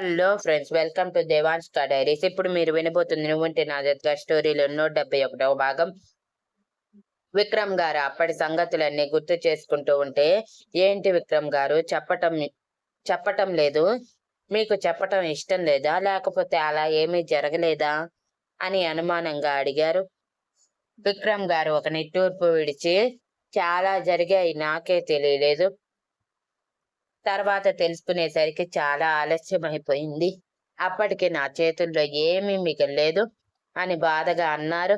Hello friends welcome to Devan's Diaries. ఇప్పుడు మీరు వినబోతుంది నువ్వుంటే నా దగ్గర స్టోరీలో నూట డెబ్బై ఒకటవ భాగం. విక్రమ్ గారు అప్పటి సంగతులన్నీ గుర్తు చేసుకుంటూ ఉంటే ఏంటి విక్రమ్ గారు? చెప్పటం చెప్పటం లేదు. మీకు చెప్పటం ఇష్టం లేదా? లేకపోతే అలా ఏమీ జరగలేదా? అని అనుమానంగా అడిగారు. విక్రమ్ గారు ఒక నిట్టూర్పు విడిచి చాలా జరిగాయి నాకే తెలియలేదు. తర్వాత తెలుసుకునేసరికి చాలా ఆలస్యం అయిపోయింది అప్పటికి నా చేతుల్లో ఏమీ మిగలేదు అని బాధగా అన్నారు.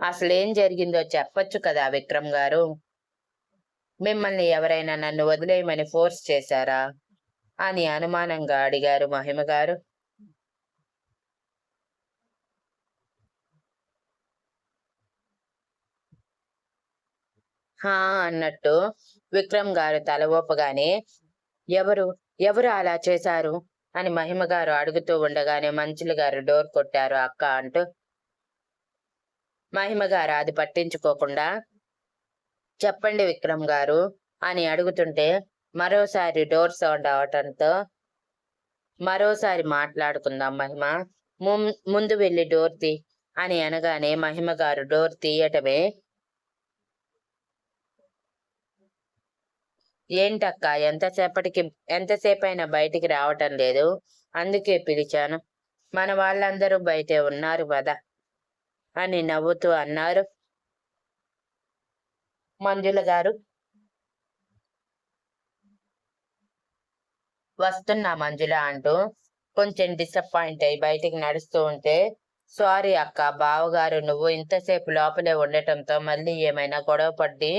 అసలేం జరిగిందో చెప్పొచ్చు కదా విక్రమ్ గారు. మిమ్మల్ని ఎవరైనా నన్ను వదిలేయమని ఫోర్స్ చేశారా? అని అనుమానంగా అడిగారు మహిమ గారు. హా అన్నట్టు విక్రమ్ గారు తల ఊపగానే ఎవరు? ఎవరు అలా చేశారు? అని మహిమ గారు అడుగుతూ ఉండగానే మంచులు గారు డోర్ కొట్టారు అక్క అంటూ. మహిమ గారు అది పట్టించుకోకుండా చెప్పండి విక్రమ్ గారు అని అడుగుతుంటే మరోసారి డోర్ సౌండ్ అవటంతో మరోసారి మాట్లాడుకుందాం మహిమ ముం- ముందు వెళ్ళి డోర్ తీ అని అనగానే మహిమ గారు డోర్ తీయటమే ఏంటక్క ఎంతసేపటికి ఎంతసేపు అయినా బయటికి రావటం లేదు. అందుకే పిలిచాను. మన వాళ్ళందరూ బయటే ఉన్నారు కదా అని నవ్వుతూ అన్నారు. మంజుల గారు. వస్తున్నా మంజుల అంటూ కొంచెం డిసప్పాయింట్ అయ్యి బయటికి నడుస్తూ ఉంటే సారీ అక్క బావగారు నువ్వు ఇంతసేపు లోపలే ఉండటంతో మళ్ళీ ఏమైనా గొడవ పడి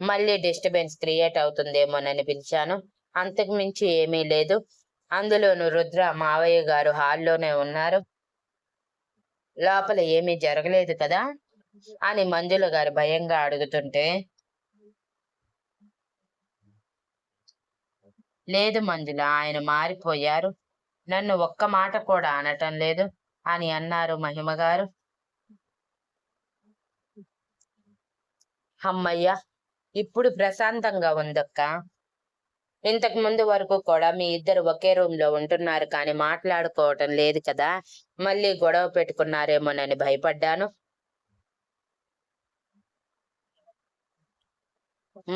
మళ్ళీ డిస్టర్బెన్స్ క్రియేట్ అవుతుందేమోనని పిలిచాను. అంతకు మించి ఏమీ లేదు. అందులోను రుద్ర మావయ్య గారు హాల్లోనే ఉన్నారు. లోపల ఏమీ జరగలేదు కదా? అని మంజుల గారు భయంగా అడుగుతుంటే లేదు మంజుల ఆయన మారిపోయారు. నన్ను ఒక్క మాట కూడా అనటం లేదు అని అన్నారు మహిమ గారు. అమ్మయ్య ఇప్పుడు ప్రశాంతంగా ఉందక్క. ఇంతకు ముందు వరకు కూడా మీ ఇద్దరు ఒకే రూమ్లో ఉంటున్నారు కానీ మాట్లాడుకోవటం లేదు కదా. మళ్ళీ గొడవ పెట్టుకున్నారేమోనని భయపడ్డాను.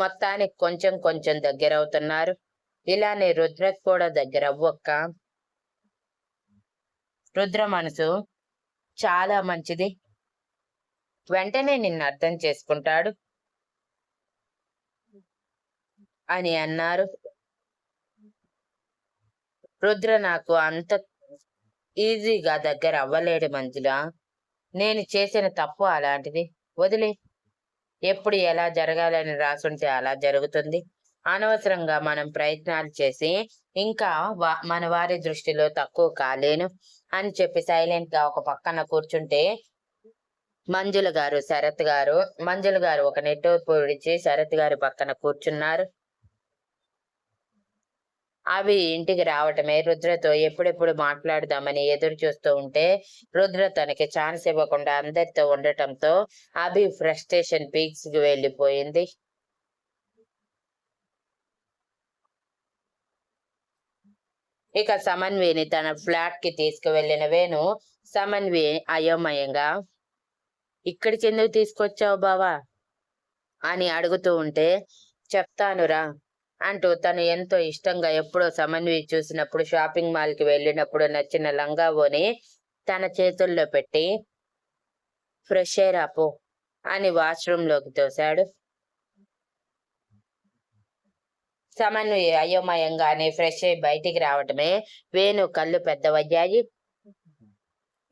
మొత్తానికి కొంచెం కొంచెం దగ్గర అవుతున్నారు ఇలానే రుద్ర కూడా దగ్గర అవ్వక్క రుద్ర మనసు చాలా మంచిది. వెంటనే నిన్ను అర్థం చేసుకుంటాడు. అని అన్నారు. రుద్ర నాకు అంత ఈజీగా దగ్గర అవ్వలేడు మంజుల. నేను చేసిన తప్పు అలాంటిది. వదిలే. ఎప్పుడు ఎలా జరగాలని రాసుంటే అలా జరుగుతుంది. అనవసరంగా మనం ప్రయత్నాలు చేసి ఇంకా మన వారి దృష్టిలో తక్కువ కాలేను అని చెప్పి సైలెంట్గా ఒక పక్కన కూర్చుంటే మంజుల గారు శరత్ గారు మంజుల గారు ఒక నెట్టూర్పు విడిచి శరత్ గారి పక్కన కూర్చున్నారు. అవి ఇంటికి రావటమే. రుద్రతో ఎప్పుడెప్పుడు మాట్లాడదామని ఎదురు చూస్తూ ఉంటే రుద్ర తనకి ఛాన్స్ ఇవ్వకుండా అందరితో ఉండటంతో అభి ఫ్రస్ట్రేషన్ పీక్స్కి వెళ్ళిపోయింది. ఇక సమన్విని తన ఫ్లాట్కి తీసుకువెళ్ళిన వేణు సమన్వి అయోమయంగా ఇక్కడికి ఎందుకు తీసుకొచ్చావు బావా? అని అడుగుతూ ఉంటే చెప్తానురా. అంటూ తను ఎంతో ఇష్టంగా ఎప్పుడో సమన్వి చూసినప్పుడు షాపింగ్ మాల్కి వెళ్ళినప్పుడు నచ్చిన లంగా తన చేతుల్లో పెట్టి ఫ్రెష్ ఎయిర్ పో అని వాష్రూమ్లోకి తోశాడు. సమన్వి అయోమయంగానే ఫ్రెష్ అయి బయటికి రావటమే వేణు కళ్ళు పెద్దవయ్యాయి.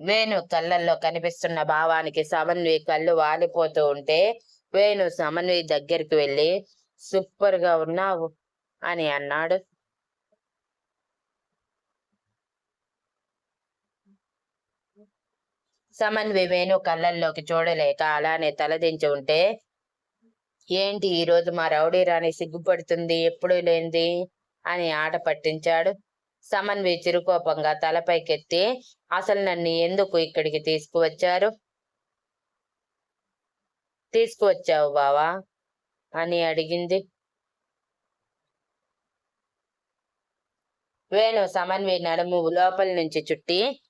వేణు కళ్ళల్లో కనిపిస్తున్న భావానికి సమన్వి కళ్ళు వాలిపోతూ ఉంటే వేణు సమన్వి దగ్గరికి వెళ్ళి సూపర్గా ఉన్నావు. అని అన్నాడు. సమన్వి వేణు కళ్ళల్లోకి చూడలేక అలానే తలదించి ఉంటే ఏంటి ఈ రోజు మా రౌడీ రాణి సిగ్గుపడుతుంది? ఎప్పుడు లేనిది? అని ఆట పట్టించాడు. సమన్వి చిరుకోపంగా తలపైకెత్తి అసలు నన్ను ఎందుకు ఇక్కడికి తీసుకువచ్చారు? తీసుకువచ్చావు బావా? అని అడిగింది. వేణు సమన్వి నడుము లోపల నుంచి చుట్టి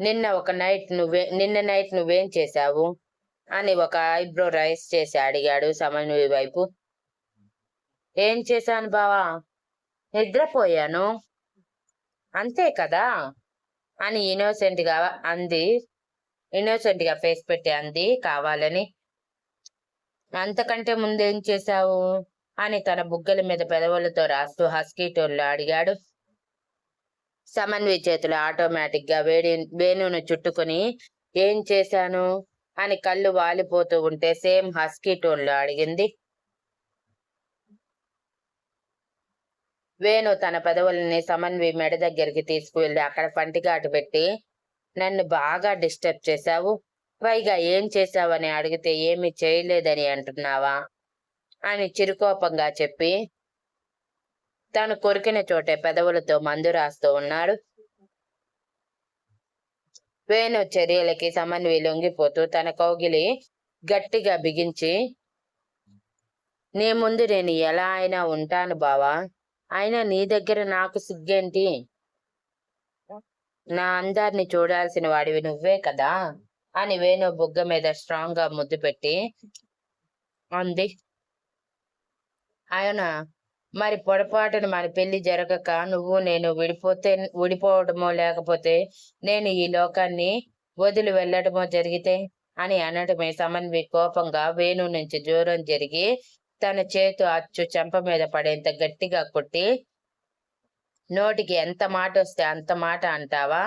నిన్న ఒక నైట్ నువ్వే నిన్న నైట్ నువ్వేం చేశావు? అని ఒక ఐబ్రో రైస్ చేసి అడిగాడు సమన్వి వైపు. ఏం చేశాను బావా? నిద్రపోయాను. అంతే కదా? అని ఇన్నోసెంట్గా అంది. ఇన్నోసెంట్గా ఫేస్ పెట్టి అంది. కావాలని. అంతకంటే ముందేం చేశావు? అని తన బుగ్గల మీద పెదవులతో రాస్తూ హస్కీ టోన్లో అడిగాడు. సమన్వి చేతులు ఆటోమేటిక్గా వేడి వేణును చుట్టుకొని ఏం చేశాను? అని కళ్ళు వాలిపోతూ ఉంటే సేమ్ హస్కీ టోన్లో అడిగింది. వేణు తన పెదవులని సమన్వి మెడ దగ్గరికి తీసుకువెళ్ళి అక్కడ పంటిగాటు పెట్టి నన్ను బాగా డిస్టర్బ్ చేశావు. పైగా ఏం చేశావని అడిగితే ఏమి చేయలేదని అంటున్నావా? అని చిరుకోపంగా చెప్పి తను కొరికిన చోటే పెదవులతో మందు రాస్తూ ఉన్నాడు. వేణు చర్యలకి సమన్వి లొంగిపోతూ తన కౌగిలి గట్టిగా బిగించి నీ ముందు నేను ఎలా అయినా ఉంటాను బావా. అయినా నీ దగ్గర నాకు సిగ్గేంటి? నా అందాన్ని చూడాల్సిన వాడివి నువ్వే కదా అని వేణు బుగ్గ మీద స్ట్రాంగ్గా ముద్దు పెట్టి అంది. ఆయన మరి పొరపాటును మన పెళ్ళి జరగక నువ్వు నేను విడిపోతే విడిపోవడమో లేకపోతే నేను ఈ లోకాన్ని వదిలి వెళ్ళడమో జరిగితే? అని అనటమే సమన్వి కోపంగా వేణు నుంచి దూరం జరిగి తన చేతు అచ్చు చెంప మీద పడేంత గట్టిగా కొట్టి నోటికి ఎంత మాట వస్తే అంత మాట అంటావా?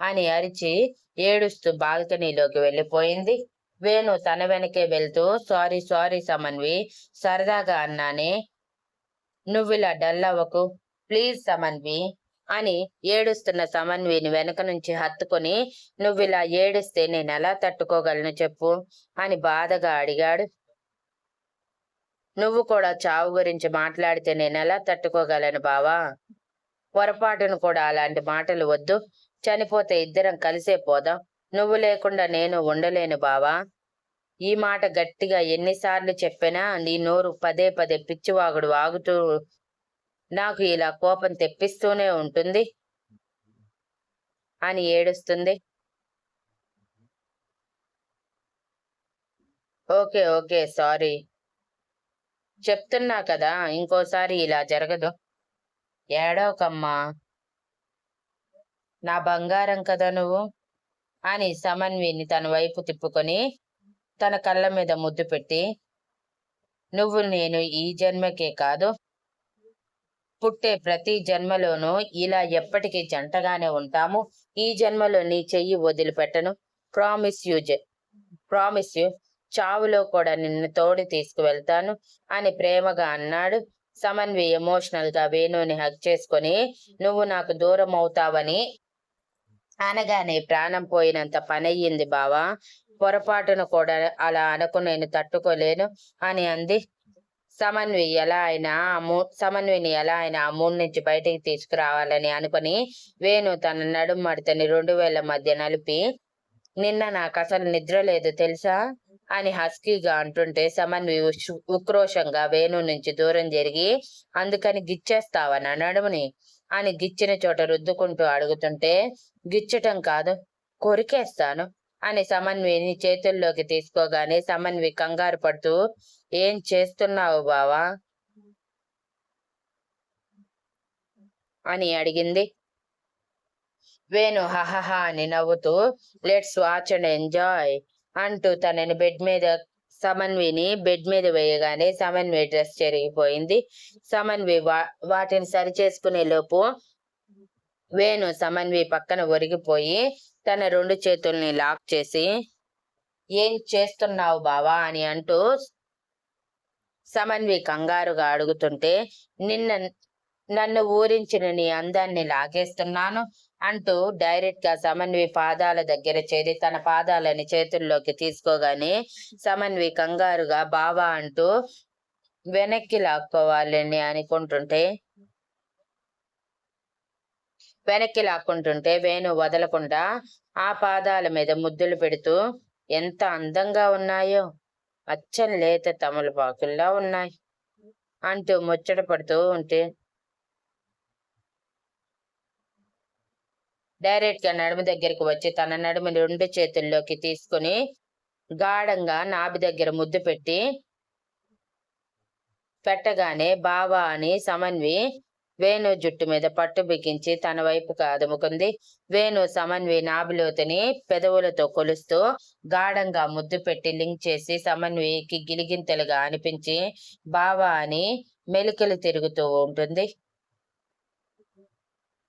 అని అరిచి ఏడుస్తూ బాల్కనీలోకి వెళ్ళిపోయింది. వేణు తన వెనకే వెళ్తూ సారీ సారీ సమన్వి సరదాగా అన్నానే. నువ్విలా డల్ అవ్వకు. ప్లీజ్ సమన్వి అని ఏడుస్తున్న సమన్విని వెనక నుంచి హత్తుకొని నువ్విలా ఏడిస్తే నేను ఎలా తట్టుకోగలను చెప్పు అని బాధగా అడిగాడు. నువ్వు కూడా చావు గురించి మాట్లాడితే నేను ఎలా తట్టుకోగలను బావా? పొరపాటును కూడా అలాంటి మాటలు వద్దు. చనిపోతే ఇద్దరం కలిసే పోదాం. నువ్వు లేకుండా నేను ఉండలేను బావా. ఈ మాట గట్టిగా ఎన్నిసార్లు చెప్పినా నీ నోరు పదే పదే పిచ్చివాగుడు వాగుతూ నాకు ఇలా కోపం తెప్పిస్తూనే ఉంటుంది అని ఏడుస్తుంది. Okay okay sorry. చెప్తున్నా కదా ఇంకోసారి ఇలా జరగదు. ఏడవకమ్మా. నా బంగారం కదా నువ్వు. అని సమన్విని తన వైపు తిప్పుకొని తన కళ్ళ మీద ముద్దు పెట్టి నువ్వు నేను ఈ జన్మకే కాదు. పుట్టే ప్రతి జన్మలోనూ ఇలా ఎప్పటికీ జంటగానే ఉంటాము. ఈ జన్మలో నీ చెయ్యి వదిలిపెట్టను. ప్రామిస్ యూ ప్రామిస్ యూ చావులో కూడా నిన్ను తోడు తీసుకువెళ్తాను అని ప్రేమగా అన్నాడు. సమన్వి ఎమోషనల్గా వేణుని హక్ చేసుకొని నువ్వు నాకు దూరం అవుతావని అనగానే ప్రాణం పోయినంత పనయ్యింది బావా. పొరపాటును కూడా అలా అనకు నేను తట్టుకోలేను అని అంది. సమన్వి ఎలా అయినా అమూ సమన్విని ఎలా అయినా ఆ మూడు నుంచి బయటికి తీసుకురావాలని అనుకుని వేణు తన నడుం మడతని రెండు వేల మధ్య నలిపి నిన్న నాకు అసలు నిద్ర లేదు తెలుసా? అని హస్కీగా అంటుంటే సమన్వి ఉష్- ఉక్రోషంగా వేణు నుంచి దూరం జరిగి అందుకని గిచ్చేస్తావా నా నడుముని? అని గిచ్చిన చోట రుద్దుకుంటూ అడుగుతుంటే గిచ్చటం కాదు. కొరికేస్తాను. అని సమన్విని చేతుల్లోకి తీసుకోగానే సమన్వి కంగారు పడుతూ ఏం చేస్తున్నావు బావా అని అడిగింది. వేణు హహహ అని నవ్వుతూ లెట్స్ వాచ్ అండ్ ఎంజాయ్ అంటూ తనని బెడ్ మీద సమన్విని బెడ్ మీద వేయగానే సమన్వి డ్రెస్ చెరిగిపోయింది. సమన్వి వా వాటిని సరి చేసుకునే లోపు వేణు సమన్వి పక్కన ఒరిగిపోయి తన రెండు చేతుల్ని లాక్ చేసి ఏం చేస్తున్నావు బావా? అని అంటూ సమన్వి కంగారుగా అడుగుతుంటే నిన్న నన్ను ఊరించిన నీ అందాన్ని లాగేస్తున్నాను అంటూ డైరెక్ట్గా సమన్వి పాదాల దగ్గర చేరి తన పాదాలని చేతుల్లోకి తీసుకోగానే సమన్వి కంగారుగా బావా అంటూ వెనక్కి లాక్కోవాలని అనుకుంటుంటే వెనక్కి లాక్కుంటుంటే వేణు వదలకుండా ఆ పాదాల మీద ముద్దులు పెడుతూ ఎంత అందంగా ఉన్నాయో అచ్చం లేత తమలపాకుల్లా ఉన్నాయి అంటూ ముచ్చట పడుతూ ఉంటే డైరెక్ట్గా నడుము దగ్గరకు వచ్చి తన నడుము రెండు చేతుల్లోకి తీసుకుని గాఢంగా నాభి దగ్గర ముద్దు పెట్టి పెట్టగానే బావా అని సమన్వి వేణు జుట్టు మీద పట్టు బిగించి తన వైపుకు అదుముకుంది వేణు సమన్వి నాభిలోతుని పెదవులతో కొలుస్తూ గాఢంగా ముద్దు పెట్టి లింక్ చేసి సమన్వికి గిలిగింతలుగా అనిపించి బావా అని మెలికలు తిరుగుతూ ఉంటుంది.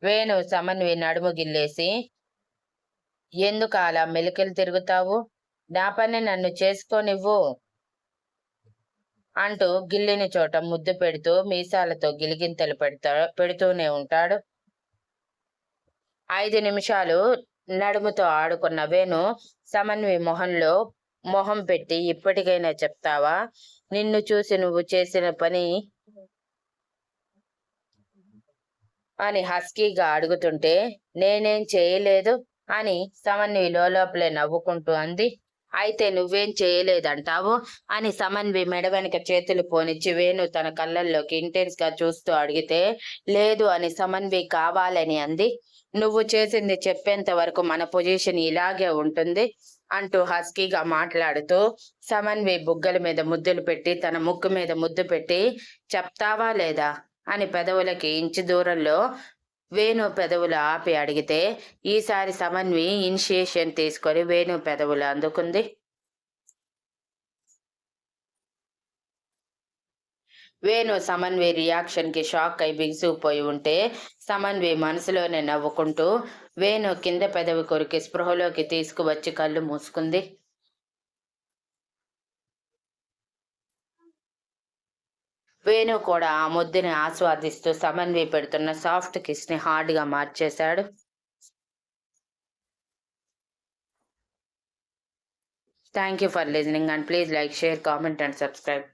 వేణు సమన్వి నడుము గిల్లేసి ఎందుకు అలా మెలికలు తిరుగుతావు? నా పని నన్ను చేసుకోనివ్వు. అంటూ గిల్లిని చోట ముద్దు పెడుతూ మీసాలతో గిలిగింతలు పెడతా పెడుతూనే ఉంటాడు. ఐదు నిమిషాలు నడుముతో ఆడుకున్న వేణు సమన్వి మొహంలో మొహం పెట్టి ఇప్పటికైనా చెప్తావా? నిన్ను చూసి నువ్వు చేసిన పని అని హస్కీగా అడుగుతుంటే నేనేం చేయలేదు అని సమన్వి లోపలే నవ్వుకుంటూ అంది. అయితే నువ్వేం చేయలేదంటావు? అని సమన్వి మెడ వెనక చేతులు పోనిచ్చి వేణు తన కళ్ళల్లోకి ఇంటెన్స్గా చూస్తూ అడిగితే లేదు అని సమన్వి కావాలని అంది. నువ్వు చేసింది చెప్పేంత వరకు మన పొజిషన్ ఇలాగే ఉంటుంది అంటూ హస్కీగా మాట్లాడుతూ సమన్వి బుగ్గల మీద ముద్దులు పెట్టి తన ముక్కు మీద ముద్దు పెట్టి చెప్తావా లేదా? అని పెదవులకి ఇంచు దూరంలో వేణు పెదవులు ఆపి అడిగితే ఈసారి సమన్వి ఇనిషియేషన్ తీసుకొని వేణు పెదవులు అందుకుంది. వేణు సమన్వి రియాక్షన్కి షాక్ అయి బిగుసుకుపోయి ఉంటే సమన్వి మనసులోనే నవ్వుకుంటూ వేణు కింద పెదవి కొరికి స్పృహలోకి తీసుకువచ్చి కళ్ళు మూసుకుంది. వేణు కూడా ఆ ముద్దుని ఆస్వాదిస్తూ సమన్వి పెడుతున్న సాఫ్ట్ కిస్ని హార్డ్గా మార్చేశాడు. Thank you for listening and please like share comment and subscribe.